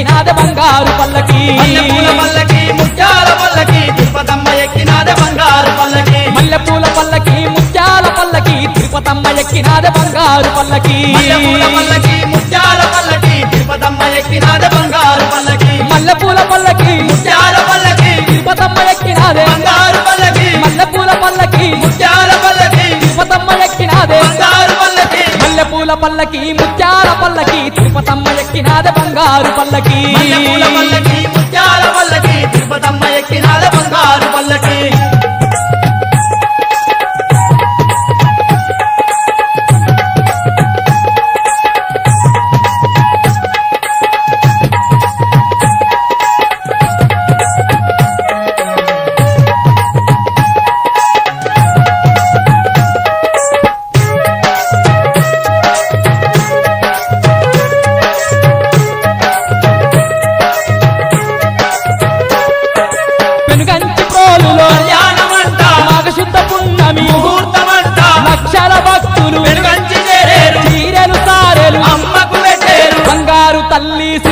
ఎక్కినాద బంగారు పల్లకి. మల్లెపూల పల్లకి ముత్యాల పల్లకి తిరుపతమ్మ ఎక్కినాద బంగారు పల్లకి. మల్లెపూల పల్లకి ముత్యాల పల్లకి తిరుపతమ్మ ఎక్కినాద బంగారు పల్లకి. మల్లెపూల పల్లకి ముత్యాల పల్లకి తిరుపతమ్మ ఎక్కినాద బంగారు పల్లకి. మల్లెపూల పల్లకి ముత్యాల పల్లకి తిరుపతమ్మ ఎక్కినాద. బంగారు మల్లెపూల పల్లకి ముత్యాల పల్లకి తిరుపతమ్మ ఎక్కినాదే బంగారు పల్లకి. మల్లెపూల పల్లకి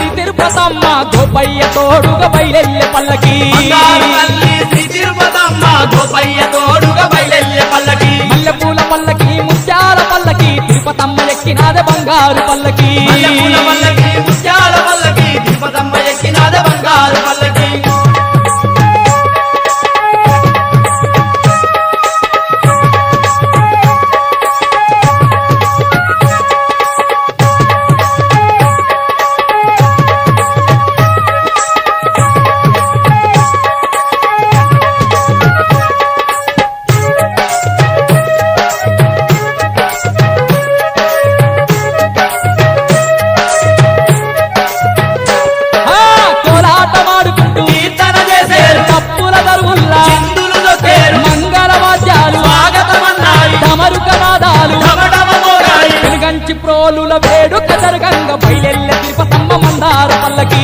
తల్లి తిరుపతమ్మ గోపయ్య తోడుగా బయలెల్లె పల్లకి. తిరుపతమ్మ గోపయ్య తోడుగా బయలెల్లె పల్లకి. మల్లెపూల పల్లకి ముత్యాల పల్లకి తిరుపతమ్మ ఎక్కినాదే బంగారు పల్లకి. వేడుక జరగంగా బయలెల్ల తిరుపతమ్మ మందార పల్లకి.